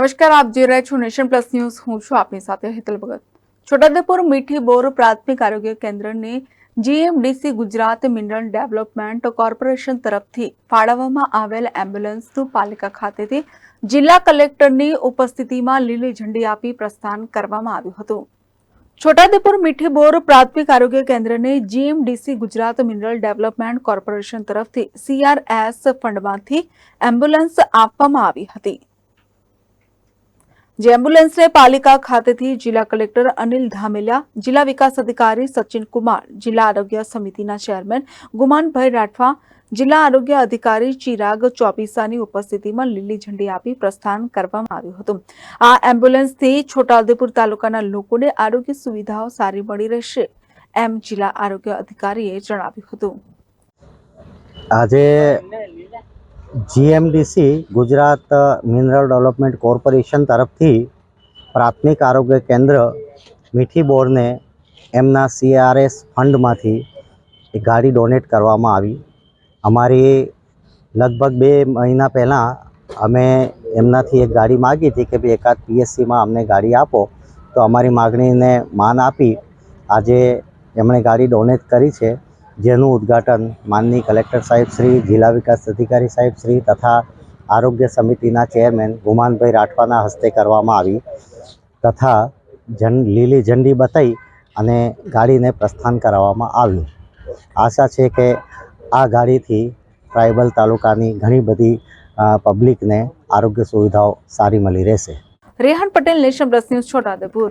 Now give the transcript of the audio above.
નમસ્કાર, આપ જોઈ રહ્યા છો નેશન પ્લસ ન્યૂઝ. હું છું આપની સાથે હેતલ ભગત. છોટાઉદેપુર મીઠી બોર પ્રાથમિક આરોગ્ય કેન્દ્રને GMDC Gujarat mineral development corporation તરફથી ફાળવવામાં આવેલ એમ્બ્યુલન્સનું પાલિકા ખાતેથી જિલ્લા કલેક્ટરની ઉપસ્થિતિમાં લીલી ઝંડી આપી પ્રસ્થાન કરવામાં આવ્યું હતું. છોટાઉદેપુર મીઠી બોર પ્રાથમિક આરોગ્ય કેન્દ્રને GMDC Gujarat mineral development corporation તરફથી સીઆરએસ ફંડમાંથી એમ્બ્યુલન્સ આપવામાં આવી હતી. જે એમ્બ્યુલન્સને પાલિકા ખાતેથી જિલ્લા કલેક્ટર અનિલ ધામેલિયા, જિલ્લા વિકાસ અધિકારી સચિન કુમાર, જિલ્લા આરોગ્ય સમિતિના ચેરમેન ગુમાનભાઈ રાઠવા, જિલ્લા આરોગ્ય અધિકારી ચિરાગ ચોપીસાની ઉપસ્થિતિમાં લીલી ઝંડી આપી પ્રસ્થાન કરવામાં આવ્યું હતું. આ એમ્બ્યુલન્સથી છોટાઉદેપુર તાલુકાના લોકોને આરોગ્ય સુવિધાઓ સારી મળી રહેશે એમ જિલ્લા આરોગ્ય અધિકારીએ જણાવ્યું હતું. આજે GMDC Gujarat mineral development corporation તરફથી પ્રાથમિક આરોગ્ય કેન્દ્ર મીઠી બોરને એમના સીઆરએસ ફંડમાંથી એક ગાડી ડોનેટ કરવામાં આવી. અમારી લગભગ બે મહિના પહેલાં અમે એમનાથી એક ગાડી માગી હતી કે ભાઈ એકાદ પીએસસીમાં અમને ગાડી આપો. તો અમારી માગણીને માન આપી આજે એમણે ગાડી ડોનેટ કરી છે. જેનું ઉદ્ઘાટન માનની કલેક્ટર સાહેબ શ્રી, જિલ્લા વિકાસ અધિકારી સાહેબ શ્રી તથા આરોગ્ય સમિતિના ચેરમેન ગુમાનભાઈ રાઠવાના હસ્તે કરવામાં આવી તથા જન, લીલી ઝંડી બતાવી અને ગાડીને પ્રસ્થાન કરાવવામાં આવ્યું. આશા છે કે આ ગાડીથી ટ્રાઇબલ તાલુકાની ઘણી બધી પબ્લિકને આરોગ્ય સુવિધાઓ સારી મળી રહેશે. Rehan Patel, Nation Plus News Chhotaudepur